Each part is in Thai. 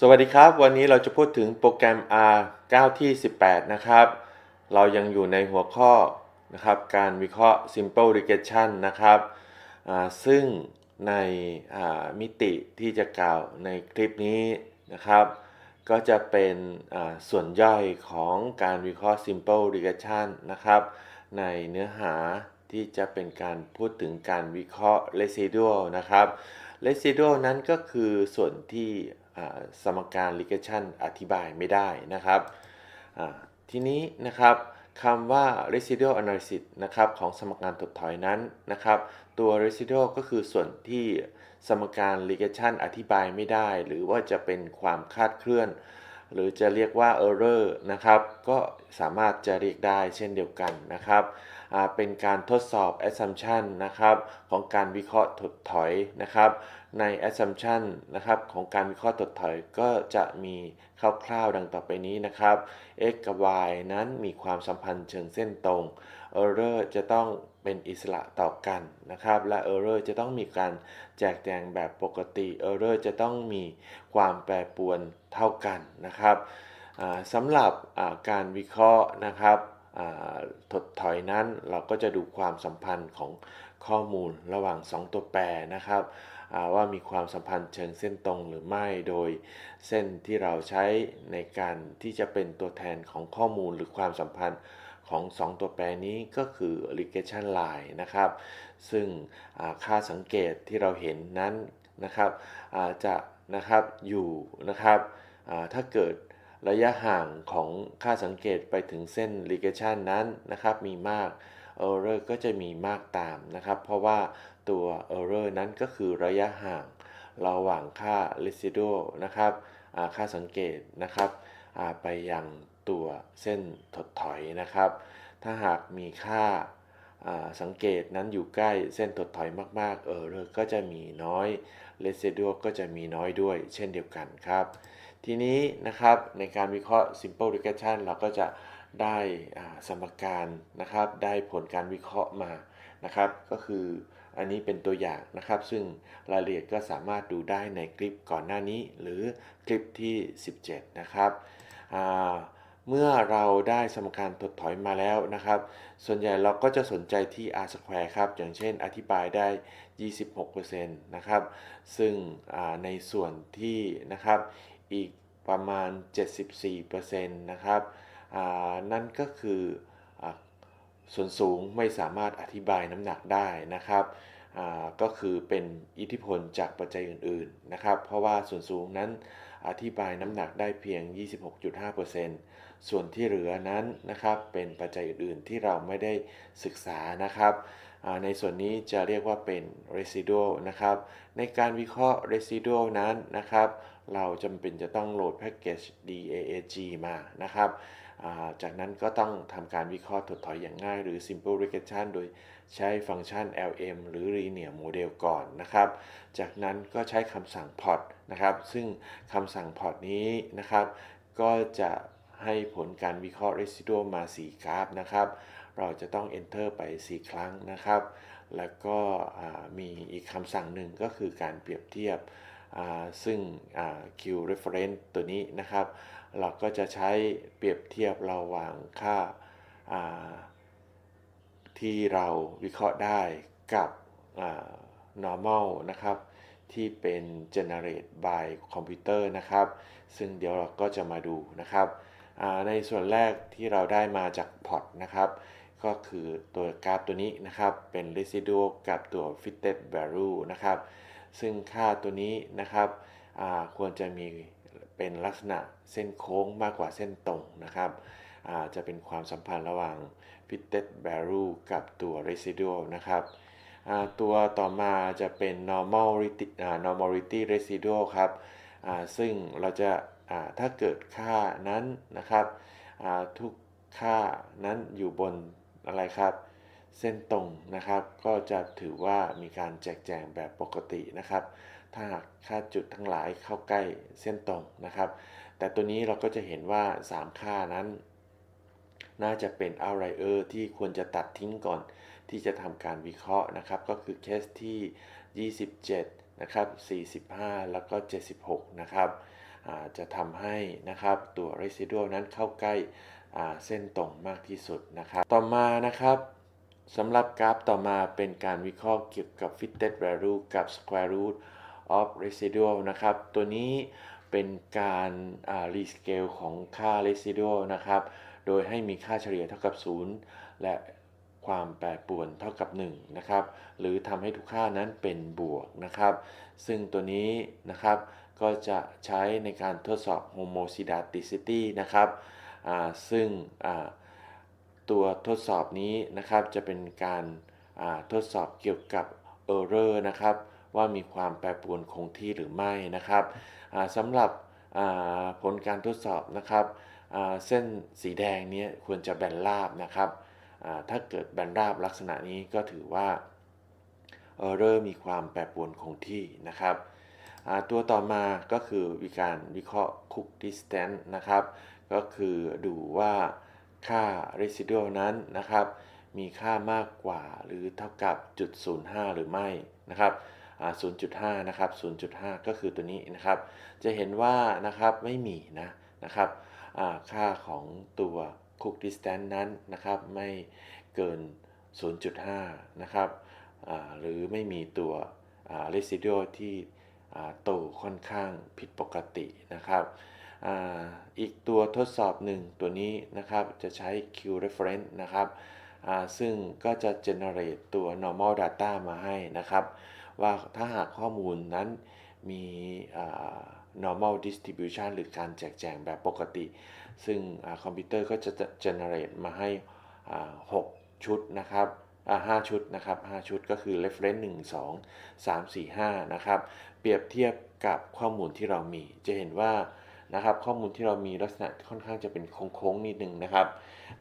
สวัสดีครับ วันนี้เราจะพูดถึงโปรแกรม R 9ที่ 18 นะครับ เรายังอยู่ในหัวข้อนะครับการวิเคราะห์ simple regression นะครับซึ่งในมิติที่จะกล่าวในคลิปนี้นะครับ ก็จะเป็นส่วนย่อยของการวิเคราะห์ simple regression นะครับ ในเนื้อหาที่จะเป็นการพูดถึงการวิเคราะห์ residual นะครับ residual นั้นก็คือส่วนที่ สมการ regression อธิบายไม่ได้นะครับ ทีนี้นะครับคำว่า residual analysis นะครับของสมการถดถอยนั้นนะครับตัว residual ก็คือส่วนที่สมการ regression อธิบายไม่ได้ หรือว่าจะเป็นความคาดเคลื่อน หรือจะเรียกว่า error นะครับก็สามารถจะเรียกได้เช่นเดียวกันนะครับ เป็นการทดสอบ assumption นะครับของการวิเคราะห์ถดถอยนะครับ ใน assumption นะครับของการวิเคราะห์ถดถอยก็จะมีคร่าวๆดังต่อไปนี้นะครับ x กับ y นั้นมีความสัมพันธ์เชิงเส้นตรง error จะต้องเป็นอิสระต่อกันนะครับ และ error จะต้องมีการแจกแจงแบบปกติ error จะต้องมีความแปรปรวนเท่ากันนะครับสำหรับการวิเคราะห์นะครับ ถดถอยนั้นเราก็จะดูความสัมพันธ์ของข้อมูลระหว่าง 2 ตัวแปรนะครับว่ามีความสัมพันธ์เชิงเส้นตรงหรือไม่ โดยเส้นที่เราใช้ในการที่จะเป็นตัวแทนของข้อมูลหรือความสัมพันธ์ของ 2 ตัวแปรนี้ก็คือ regression line นะครับ ซึ่งค่าสังเกตที่เราเห็นนั้นนะครับจะนะครับอยู่นะครับถ้าเกิด ระยะห่างของค่าสังเกตไปถึงเส้น regression นั้นนะครับ มีมาก error ก็จะมีมากตามนะครับ เพราะว่าตัว error นั้นก็คือระยะห่างระหว่างค่า residual นะครับค่าสังเกตนะครับไปยังตัวเส้นถดถอยนะครับ ถ้าหากมีค่าสังเกตนั้นอยู่ใกล้เส้นถดถอยมากๆ error ก็จะมีน้อย residual ก็จะมีน้อยด้วย เช่นเดียวกันครับ ทีนี้นะครับในการวิเคราะห์ simple regression เราก็จะได้สมการนะครับได้ผลการวิเคราะห์มานะครับ ก็คืออันนี้เป็นตัวอย่างนะครับ ซึ่งรายละเอียดก็สามารถดูได้ในคลิปก่อนหน้านี้ หรือคลิปที่ 17 นะครับเมื่อเราได้สมการถดถอยมาแล้วนะครับ ส่วนใหญ่เราก็จะสนใจที่ r square ครับ อย่างเช่นอธิบายได้ 26%นะครับ ซึ่งในส่วนที่นะครับ อีกประมาณ 74%นะครับนั่นก็คืออส่วนสูงไม่สามารถอธิบายน้ำหนักได้นะครับก็คือเป็นอิทธิพลจากปัจจัยอื่นๆนะครับ เพราะว่าส่วนสูงนั้นอธิบายน้ำหนักได้เพียง 26.5%ส่วนที่เหลือนั้นนะครับเป็นปัจจัยอื่นๆที่เราไม่ได้ศึกษานะครับ ในส่วนนี้จะเรียกว่าเป็น residual นะครับ ในการวิเคราะห์ residual นั้นนะครับ เราจำเป็นจะต้องโหลดแพ็กเกจ DAAG มานะครับาจากนั้นก็ต้องทำการวิเคราะห์ถดถอยอย่างง่าย หรือ simple regression โดยใช้ฟังก์ชัน LM หรือ linear model ก่อนนะครับ จากนั้นก็ใช้คำสั่ง plot นะครับ ซึ่งคำสั่ง plot นี้นะครับ ก็จะ ให้ผลการวิเคราะห์ residual มา 4 กราฟนะครับ เราจะต้อง enter ไป 4 ครั้งนะครับ แล้วก็มีอีกคำสั่งหนึ่งก็คือการเปรียบเทียบ ซึ่ง Q reference ตัวนี้นะครับ เราก็จะใช้เปรียบเทียบระหว่างค่าาที่เราวิเคราะห์ได้กับ normal นะครับ ที่เป็น generate by computer นะครับ ซึ่งเดี๋ยวเราก็จะมาดูนะครับ ในส่วนแรกที่เราได้มาจากพอร์ตนะครับก็คือตัวกราฟตัวนี้นะครับเป็น residual กับตัว fitted value นะครับซึ่งค่าตัวนี้นะครับควรจะมีเป็นลักษณะเส้นโค้งมากกว่าเส้นตรงนะครับจะเป็นความสัมพันธ์ระหว่าง fitted value กับตัว residual นะครับตัวต่อมาจะเป็น normality normality residual ครับซึ่งเราจะ ถ้าเกิดค่านั้นนะครับทุกค่านั้นอยู่บนอะไรครับ เส้นตรงนะครับ ก็จะถือว่ามีการแจกแจงแบบปกตินะครับ ถ้าหากค่าจุดทั้งหลายเข้าใกล้เส้นตรงนะครับ แต่ตัวนี้เราก็จะเห็นว่า 3 ค่านั้น น่าจะเป็น outlier ที่ควรจะตัดทิ้งก่อนที่จะทำการวิเคราะห์นะครับ ก็คือเคสที่ 27 นะครับ 45 แล้วก็ 76 นะครับ จะทำให้นะครับตัว residual นั้นเข้าใกล้เส้นตรงมากที่สุดนะครับ ต่อมานะครับสำหรับกราฟต่อมาเป็นการวิเคราะห์เกี่ยวกับ fitted value กับ square root of residual นะครับ ตัวนี้เป็นการอ่า rescale ของค่า residual นะครับ โดยให้มีค่าเฉลี่ยเท่ากับ 0 และความแปรปรวนเท่ากับ1นะครับ หรือทำให้ทุกค่านั้นเป็นบวกนะครับ ซึ่งตัวนี้นะครับ ก็จะใช้ในการทดสอบ homozydicity นะครับซึ่งตัวทดสอบนี้นะครับจะเป็นการทดสอบเกี่ยวกับ error นะครับว่ามีความแปรปรวนคงที่หรือไม่นะครับสำหรับผลการทดสอบนะครับเส้นสีแดงนี้ควรจะแบนราบนะครับถ้าเกิดแบนราบลักษณะนี้ก็ถือว่า error มีความแปรปรวนคงที่นะครับ ตัวต่อมาก็คือวิการวิเคราะห์ Cook distance นะครับ ก็คือดูว่าค่า residual นั้นนะครับ มีค่ามากกว่าหรือเท่ากับจุด05 หรือไม่นะครับ0.5 นะครับ 0.5 ก็คือตัวนี้นะครับ จะเห็นว่านะครับไม่มีนะนะครับค่าของตัว Cook distance นั้นนะครับไม่เกิน 0.5 นะครับหรือไม่มีตัว residual ที่ ตค่อนข้างผิดปกตินะครับอ,อีกตัวทดสอบหนึ่งตัวนี้นะครับจะใช้ Q reference นะครับซึ่งก็จะ generate ตัว normal data มาให้นะครับ ว่าถ้าหากข้อมูลนั้นมีอ่า normal distribution หรือการแจกแจงแบบปกติ ซึ่งอคอมพิวเตอร์ก็จะ generate มาให้ 6 ชุดนะครับ อ่า5ชุดนะครับ5ชุดก็คือ reference 1 2 3 4 5นะครับเปรียบเทียบกับข้อมูลที่เรามี จะเห็นว่านะครับข้อมูลที่เรามีลักษณะค่อนข้างจะเป็นโค้งๆนิดนึงนะครับ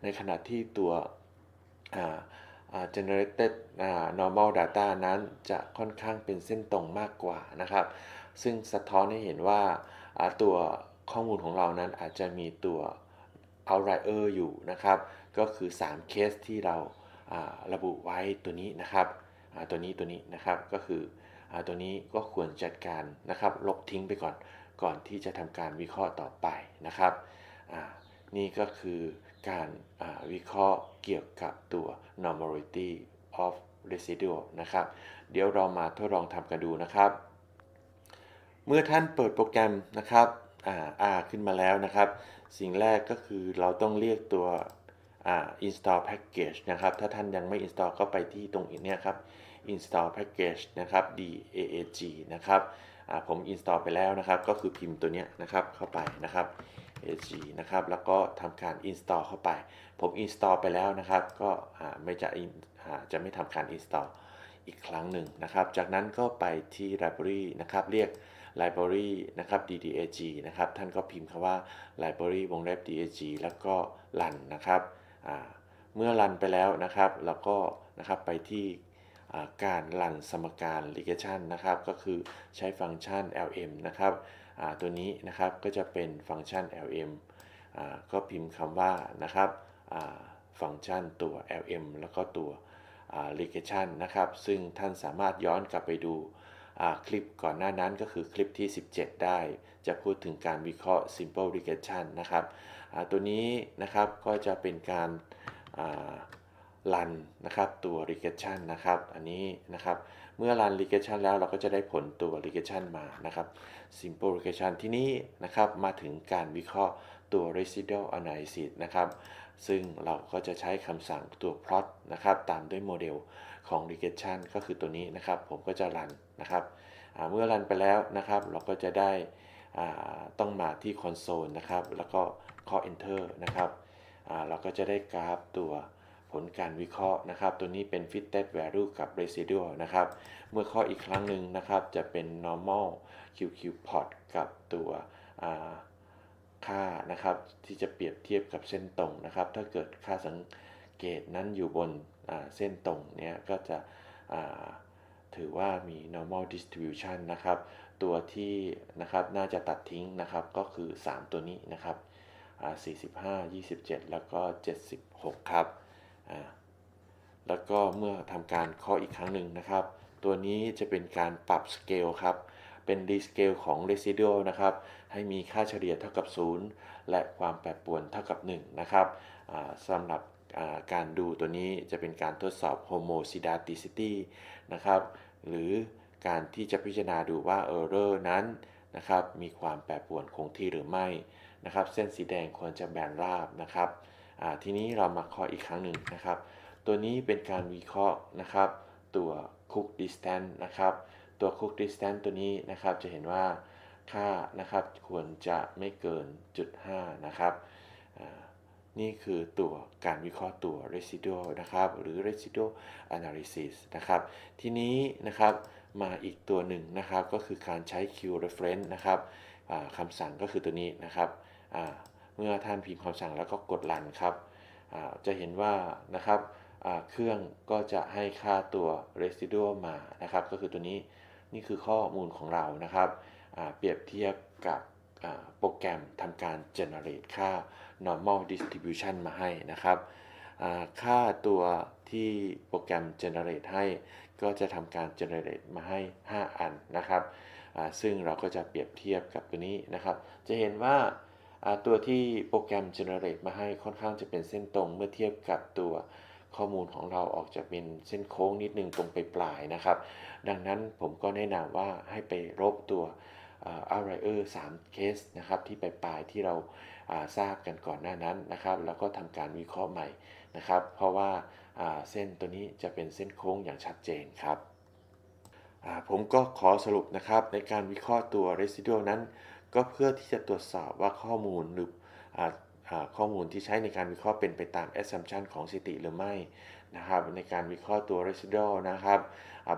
ในขณะที่ตัว generated normal data นั้นจะค่อนข้างเป็นเส้นตรงมากกว่านะครับ ซึ่งสะท้อนให้เห็นว่าตัวข้อมูลของเรานั้นอาจจะมีตัว outlier อยู่นะครับ ก็คือ 3 เคสที่เรา ระบุไว้ตัวนี้นะครับตัวนี้ตัวนี้นะครับก็คืออตัวนี้ก็ควรจัดการนะครับลบทิ้งไปก่อนก่อนที่จะทำการวิเคราะห์ต่อไปนะครับนี่ก็คือการวิเคราะห์เกี่ยวกับตัว normality of residual นะครับ เดี๋ยวเรามาทดลองทำกันดูนะครับ เมื่อท่านเปิดโปรแกรมนะครับ R ขึ้นมาแล้วนะครับ สิ่งแรกก็คือเราต้องเรียกตัว install package นะครับ ถ้าท่านยังไม่ install ก็ไปที่ตรงนี้ครับ install package นะครับ DAAG นะครับอ่าผม install ไปแล้วนะครับ ก็คือพิมพ์ตัวเนี้ยนะครับเข้าไปนะครับ AG นะครับ แล้วก็ทำการ install เข้าไป ผม install ไปแล้วนะครับ ก็อ่าไม่จะอ่าจะไม่ทำการ install อีกครั้งหนึ่งนะครับ จากนั้นก็ไปที่ library นะครับ เรียก library นะครับ DDAG นะครับ ท่านก็พิมพ์คำว่า library วงเล็บ DAG แล้วก็ run นะครับ เมื่อรันไปแล้วนะครับเราก็นะครับไปที่การรันสมการ regression นะครับก็คือใช้ฟังก์ชัน lm นะครับตัวนี้นะครับก็จะเป็นฟังก์ชัน lm ก็พิมพ์คำว่านะครับฟังก์ชันตัว lm แล้วก็ตัว regression นะครับซึ่งท่านสามารถย้อนกลับไปดูคลิปก่อนหน้านั้นก็คือคลิปที่ 17 ได้ จะพูดถึงการวิเคราะห์ simple regression นะครับ ตัวนี้นะครับก็จะเป็นการรันนะครับตัว regression นะครับ อันนี้นะครับเมื่อรัน regression แล้วเราก็จะได้ผลตัว regression มานะครับ simple regression ที่นี้นะครับมาถึงการวิเคราะห์ตัว residual analysis นะครับซึ่งเราก็จะใช้คำสั่งตัว plot นะครับตามด้วยโมเดลของ regression ก็คือตัวนี้นะครับ ผมก็จะรันนะครับเมื่อรันไปแล้วนะครับ เราก็จะได้ ต้องมาที่ console นะครับ แล้วก็ข้อ enter นะครับเราก็จะได้กราฟตัวผลการวิเคราะห์นะครับ ตัวนี้เป็น fitted value กับ residual นะครับ เมื่อข้ออีกครั้งหนึ่งนะครับ จะเป็น normal QQ plot กับตัวค่านะครับที่จะเปรียบเทียบกับเส้นตรงนะครับ ถ้าเกิดค่าสังเกตนั้นอยู่บนเส้นตรงเนี้ยก็จะถือว่ามี normal distribution นะครับ ตัวที่นะครับน่าจะตัดทิ้งนะครับก็คือ 3 ตัวนี้นะครับ45 27 แล้วก็ 76 ครับแล้วก็เมื่อทำการเคาะอีกครั้งหนึ่งนะครับ ตัวนี้จะเป็นการปรับสเกลครับเป็น rescale ของ residual นะครับ ให้มีค่าเฉลี่ยเท่ากับ 0 และความแปรปรวนเท่ากับ 1 นะครับสำหรับการดูตัวนี้จะเป็นการทดสอบ homozygoticity นะครับ หรือ การที่จะพิจารณาดูว่า error นั้นนะครับมีความแปรปรวนคงที่หรือไม่นะครับ เส้นสีแดงควรจะแบนราบนะครับทีนี้เรามาเคาะอีกครั้งหนึ่งนะครับ ตัวนี้เป็นการวิเคราะห์นะครับ ตัว cook distance นะครับ ตัว cook distance ตัวนี้นะครับจะเห็นว่าค่านะครับควรจะไม่เกินจุด5นะครับนี่คือตัวการวิเคราะห์ตัว residual นะครับ หรือ residual analysis นะครับ ทีนี้นะครับ มาอีกตัวหนึ่งนะครับ ก็คือการใช้ Q reference นะครับคำสั่งก็คือตัวนี้นะครับ เมื่อท่านพิมพ์คำสั่งแล้วก็กดรันครับ จะเห็นว่านะครับเครื่องก็จะให้ค่าตัว residual มานะครับ ก็คือตัวนี้นี่คือข้อมูลของเรานะครับ เปรียบเทียบกับโปรแกรมทำการ generate ค่า normal distribution มาให้นะครับ ค่าตัวที่โปรแกรม generate ให้ ก็จะทำการ generate มาให้ 5 อันนะครับ ซึ่งเราก็จะเปรียบเทียบกับตัวนี้นะครับ จะเห็นว่าตัวที่โปรแกรม generate มาให้ค่อนข้างจะเป็นเส้นตรงเมื่อเทียบกับตัวข้อมูลของเราออกจะเป็นเส้นโค้งนิดนึงตรงไปปลายนะครับ ดังนั้นผมก็แนะนำว่าให้ไปลบตัว outlier 3เคสนะครับที่ปลายที่เราทราบกันก่อนหน้านั้นนะครับ แล้วก็ทำการวิเคราะห์ใหม่ นะครับ เพราะว่าเส้นตัวนี้จะเป็นเส้นโค้งอย่างชัดเจนครับผมก็ขอสรุปนะครับในการวิเคราะห์ตัว residual นั้น ก็เพื่อที่จะตรวจสอบว่าข้อมูลหรืออข้อมูลที่ใช้ในการวิเคราะห์เป็นไปตาม assumption ของสถิติหรือไม่นะครับ ในการวิเคราะห์ตัว residual นะครับ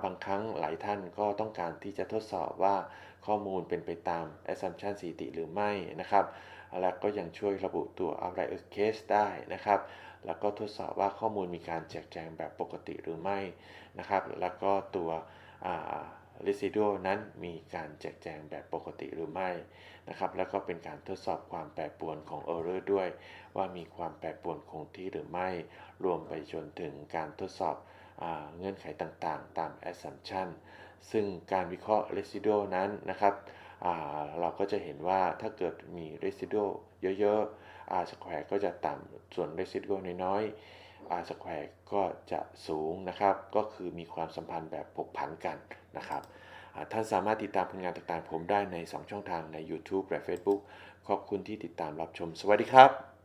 บางครั้งหลายท่านก็ต้องการที่จะทดสอบว่าข้อมูลเป็นไปตาม assumption สถิติหรือไม่นะครับ แล้วก็ยังช่วยระบุตัว outlier case ได้นะครับ แล้วก็ทดสอบว่าข้อมูลมีการแจกแจงแบบปกติหรือไม่นะครับ แล้วก็ตัว residual นั้นมีการแจกแจงแบบปกติหรือไม่นะครับ แล้วก็เป็นการทดสอบความแปรปรวนของ error ด้วย ว่ามีความแปรปรวนคงที่หรือไม่ รวมไปจนถึงการทดสอบเงื่อนไขต่างๆ ตาม assumption ซึ่งการวิเคราะห์ residual นั้นนะครับ เราก็จะเห็นว่าถ้าเกิดมี residual เยอะๆ r square ก็จะต่ำส่วน residual น้อยๆ r square ก็จะสูงนะครับ ก็คือมีความสัมพันธ์แบบผกผันกันนะครับท่านสามารถติดตามผลงานต่างๆ ผมได้ใน 2 ช่องทางใน YouTube และ Facebook ขอบคุณที่ติดตามรับชม สวัสดีครับ